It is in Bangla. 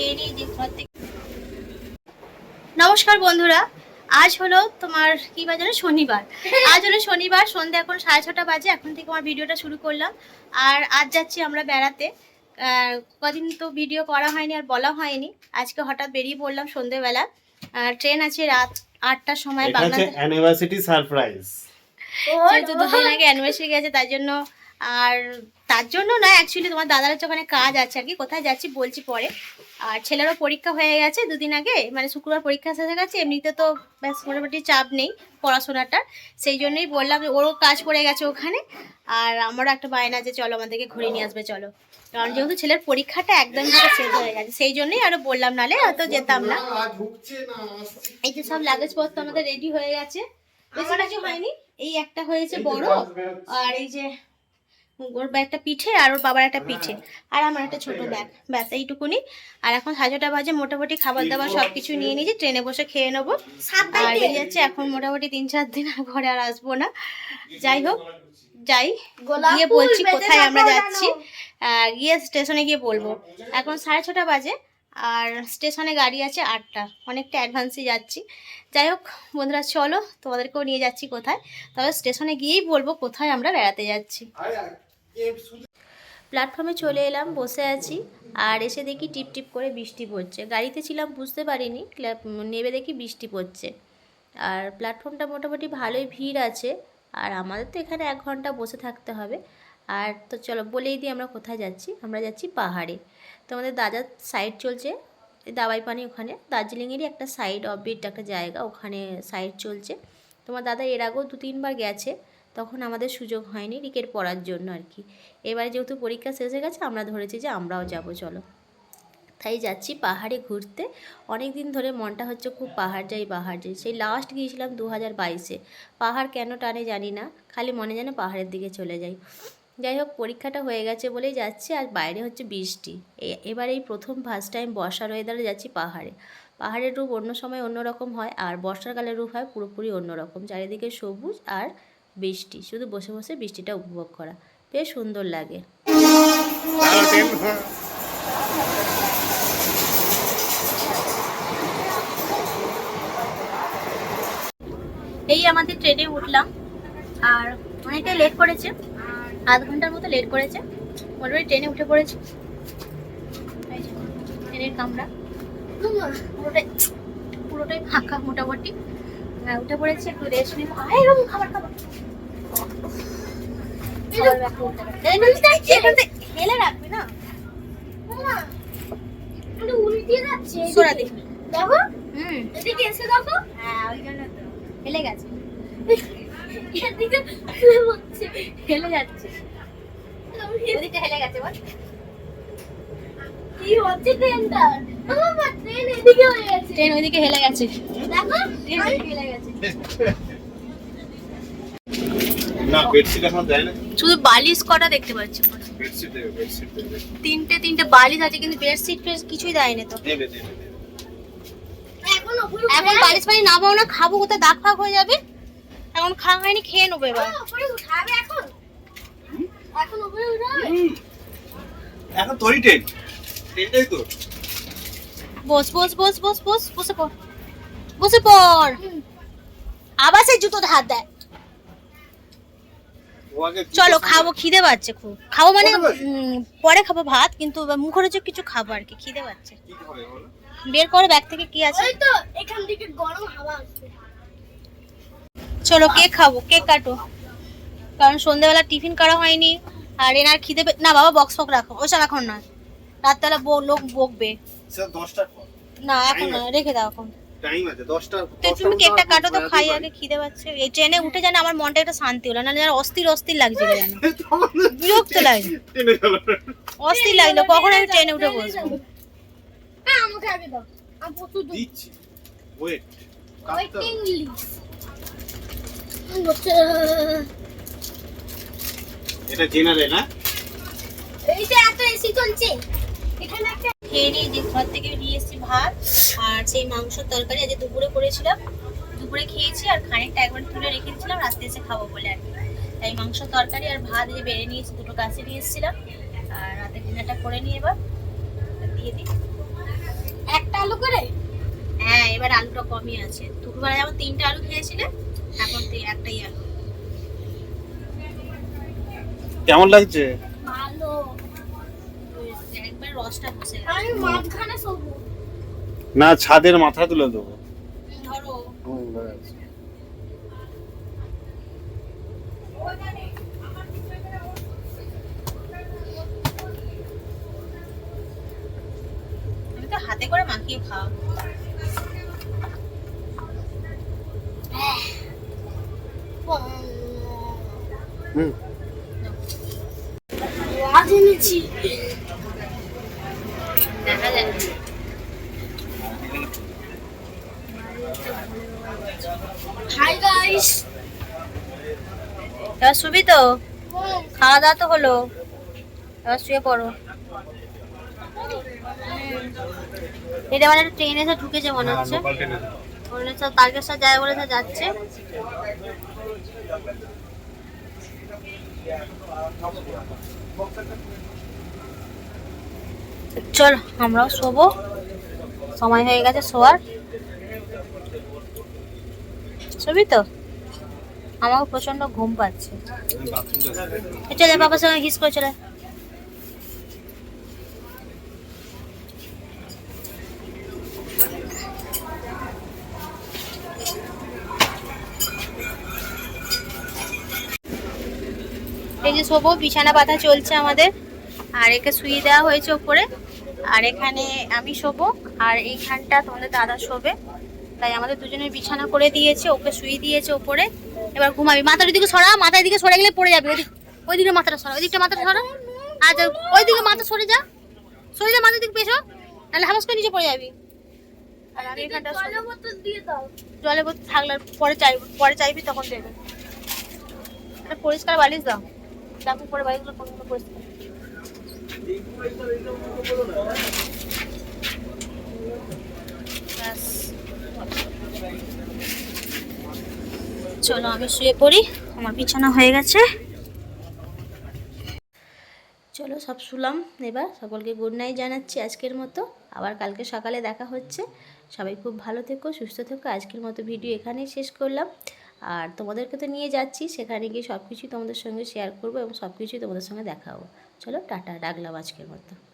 খেয়ে নিই যে ঘর থেকে নমস্কার বন্ধুরা আজ হলো তোমার কি বাজে না? শনিবার। আজ হলো শনিবার সন্ধ্যে এখন সাড়ে ছটা বাজে এখন থেকে আমার ভিডিওটা শুরু করলাম। আর আজ যাচ্ছি আমরা বেড়াতে। আহ, কদিন তো ভিডিও করা হয়নি আর বলা হয়নি। আজকে হঠাৎ বেরিয়ে পড়লাম সন্ধ্যেবেলা আর ট্রেন আছে রাত আটটার সময় বাংলাদেশ অ্যানিভার্সারি সারপ্রাইজ যেহেতু দুদিন আগে অ্যানিভার্সারি গেছে তার জন্য আর তার জন্য না অ্যাকচুয়ালি তোমার দাদার হচ্ছে ওখানে কাজ আছে আর কি, কোথায় যাচ্ছি বলছি পরে। আর ছেলেরও পরীক্ষা হয়ে গেছে দুদিন আগে মানে শুক্রবার পরীক্ষা শেষ হয়ে গেছে, এমনিতে তো ব্যাস মোটামুটি চাপ নেই পড়াশোনাটার। সেই জন্যই বললাম ওরও কাজ পড়ে গেছে ওখানে, আর আমারও একটা বায়না যে চলো আমাদেরকে ঘুরে নিয়ে আসবে, চলো। কারণ যেহেতু ছেলের পরীক্ষাটা একদম শেষ হয়ে গেছে, সেই জন্যই আরও বললাম, নালে হয়তো যেতাম না। এই যে সব লাগেজপত্র আমাদের রেডি হয়ে গেছে। বেশি কিছু হয়নি, এই একটা হয়েছে বড়, আর এই যে ওর ব্যাগটা পিঠে আর ওর বাবার একটা পিঠে। আর আমার একটা ছোট ব্যাগ। ব্যাস এইটুকুনি। আর এখন সাড়ে ছটা বাজে মোটামুটি খাবার দাবার সব কিছু নিয়ে নিয়েছি ট্রেনে বসে খেয়ে নেব। আর বেরিয়ে যাচ্ছে। এখন মোটামুটি তিন চার দিন আর ঘরে আর আসব না। যাই হোক যাই। গিয়ে বলছি কোথায় আমরা যাচ্ছি। গিয়ে স্টেশনে গিয়ে বলব। এখন সাড়ে ছটা বাজে আর স্টেশনে গাড়ি আছে আটটা। অনেকটা অ্যাডভান্সে যাচ্ছি। যাই হোক বন্ধুরা চলো তোমাদেরকেও নিয়ে যাচ্ছি কোথায়। তবে স্টেশনে গিয়েই বলব কোথায় আমরা বেড়াতে যাচ্ছি। প্ল্যাটফর্মে চলে এলাম, বসে আছি। আর এসে দেখি টিপ টিপ করে বৃষ্টি পড়ছে। গাড়িতে ছিলাম, বুঝতে পারিনি। নেবে দেখি বৃষ্টি পড়ছে। আর প্ল্যাটফর্মটা মোটামুটি ভালোই ভিড় আছে। আর আমাদের তো এখানে এক ঘণ্টা বসে থাকতে হবে। আর তো চলো বলেই দিই আমরা কোথায় যাচ্ছি। আমরা যাচ্ছি পাহাড়ে। তো আমাদের দাদার সাইড চলছে দাবাই পানি ওখানে। দার্জিলিংয়েরই একটা সাইড অফবিট একটা জায়গা। ওখানে সাইড চলছে। তোমার দাদা এর আগেও দু তিনবার গেছে। তখন আমাদের সুযোগ হয়নি রিকের পড়ার জন্য আর কি। এবারে যেহেতু পরীক্ষা শেষ হয়ে গেছে, আমরা ধরেছি যে আমরাও যাব, চলো। তাই যাচ্ছি পাহাড়ে ঘুরতে। অনেক দিন ধরে মনটা হচ্ছে খুব পাহাড় যাই পাহাড় যাই। সেই লাস্ট গিয়েছিলাম দু হাজার বাইশে। পাহাড় কেন টানে জানি না, খালি মনে যেন পাহাড়ের দিকে চলে যাই। যাই হোক, পরীক্ষাটা হয়ে গেছে বলেই যাচ্ছি আর বাইরে হচ্ছে বৃষ্টি। এবার এই প্রথম ফার্স্ট টাইম বর্ষার ওয়েদারে যাচ্ছি পাহাড়ে। পাহাড়ের রূপ অন্য সময় অন্যরকম হয় আর বর্ষাকালের রূপ হয় পুরোপুরি অন্যরকম। চারিদিকে সবুজ আর বৃষ্টি শুধু বসে বসে বৃষ্টিটা উপভোগ করা। বেশ সুন্দর লাগে। এই আমাদের ট্রেনে উঠলাম। আর অনেকটাই লেট করেছে। আধ ঘণ্টার মতো লেট করেছে। মোটামুটি ট্রেনে উঠে পড়েছে। ট্রেনের কামরা। পুরোটাই পুরোটাই ফাঁকা মোটামুটি। হ্যাঁ, উঠে পড়েছি একটু রেস্ট নিব। আয় রুম খাবার হেলে রাখবি না? সরা দেখো? হুম। এদিকে এসে দেখো। হ্যাঁ ওই জন্য তো। হেলে গেছে। এদিকে হেলে যাচ্ছে। ওদিকটা হেলে গেছে বল। কি হচ্ছে ট্রেন এদিকে হয়ে গেছে। ট্রেন ওইদিকে হেলে গেছে। শুধু বালিশ কটা দেখতে পাচ্ছি তিনটে তিনটে বালিশ আছে কিন্তু বেডশিট কিছুই দেয়নি তো। এখন বালিশ ফালিশ না পাবো না খাব কোথায় দাগ ফাগ হয়ে যাবে। এখন খাওয়া হয়নি খেয়ে নেব এবার। এখন। এখন উপরে উঠাবে এখন তোরই ট্রেন। ট্রেনটাই তো। বস বস বস বস বস বসে পড় বসে পড়। আবার সেই জুতো হাত দেয়। চলো খাব খিদে পাচ্ছে খুব। খাব মানে পরে খাব? ভাত কিন্তু মুখরোচক কিছু খাব আর কি খিদে পাচ্ছে। বের করো ব্যাগ থেকে কি আছে? ওই তো এখান থেকে গরম হাওয়া আসছে। চলো কেক খাব কেক কাটো। কারণ সন্ধ্যেবেলা টিফিন করা হয়নি আর এনার খিদে না বাবা বক্স ফক রাখো। ওসব এখন না রাতবেলা বউ- লোক বকবে। স্যার দশটার পর না এখন না রেখে দাও এখন। টাইম আছে দশটা তো তুমি কেকটা কাটো তো খাই আগে খিদে পাচ্ছে। এই ট্রেনে উঠে জানে আমার মনটা একটু শান্তি হলো না যেন অস্থির অস্থির লাগছিল যেন বিরক্ত লাগছে। ট্রেনে চলো অস্থির লাগল কখন আমি ট্রেনে উঠে বসবো? হ্যাঁ আমাকে আগে দাও। আমি প্রচুর দুধ দিচ্ছি। ওয়েট ওয়েটিং লিস্ট এটা জেনারেল না? এই যে এত এসি চলছে? খেয়ে নিয়ে যে ঘর থেকে নিয়ে এসেছি ভাত আর সেই মাংসের তরকারি আজ দুপুরে করেছিলাম। দুপুরে খেয়েছি আর খানিকটা একবার তুলে রেখে দিয়েছিলাম রাত্রে এসে খাব বলে আর কি। তাই মাংস তরকারি আর ভাত যে বেড়ে নিয়েছি দুটো কাছে নিয়ে এসেছিলাম। আর রাতে ডিনারটা করে নিয়ে এবার। দিয়ে দিই। কমই আছে। দুপুরবেলা যেমন তিনটে আলু খেয়েছিলে এখন একটাই আলু। কেমন লাগছে? রসটা বসে আমি মাঝখানে শোবো না ছাদের মাথা তুলে দেবো। ধরো। আমি তো হাতে করে মাখিয়ে খাওয়াবো। হুম। আজ এনেছি যায় হাই গাইস এবার শুবি তো? খাওয়া দাওয়া তো হলো। এবার শুয়ে পড়ো। এটা মানে ট্রেন এসে ঢুকেছে মনে হচ্ছে। মনে হচ্ছে তারকেশ্বর যায় বলেছে যাচ্ছে। চল, আমরাও শোবো। সময় হয়ে গেছে শোয়ার। শুবি তো? আমাকে প্রচণ্ড ঘুম পাচ্ছে। চলে, বাবার সঙ্গে হিস করে চলে। এই যে শোবো, বিছানা পাতা চলছে আমাদের। আর একে শুয়ে দেওয়া হয়েছে ওপরে। আর এখানে আমি শোবো আর এইখানটা তোমাদের দাদা শোবে। তাই আমাদের দুজনের বিছানা করে দিয়েছে ওকে শুয়ে দিয়েছে ওপরে। এবার ঘুমাবি। মাথার দিকে সরা মাথার দিকে সরে গেলে পড়ে যাবে। ওই দিকে মাথাটা সরা ওইদিকটা মাথাটা সরা। আচ্ছা ওই দিকে মাথা সরে যা। সরে যা মাথার দিকে পেছো নাহলে হামাস করে নিচে পড়ে যাবি। আর আমি এখানটা জলে বোতল থাকলে পরে চাইবি পরে চাইবি তখন দেবে। পরিষ্কার বালিশ দাও। দেখো পরে বালিশগুলো পরিষ্কার। চলো আমি শুয়ে পড়ি, আমার বিছানা হয়ে গেছে। চলো সব শুলাম এবার, সকলকে গুড নাইট জানাচ্ছি আজকের মতো। আবার কালকে সকালে দেখা হচ্ছে। সবাই খুব ভালো থেকো, সুস্থ থেকো। আজকের মতো ভিডিও এখানেই শেষ করলাম। আর তোমাদেরকে তো নিয়ে যাচ্ছি, সেখানে গিয়ে সব কিছুই তোমাদের সঙ্গে শেয়ার করব এবং সব কিছুই তোমাদের সঙ্গে দেখাবো। চলো টাটা রাখলাম আজকের মতো।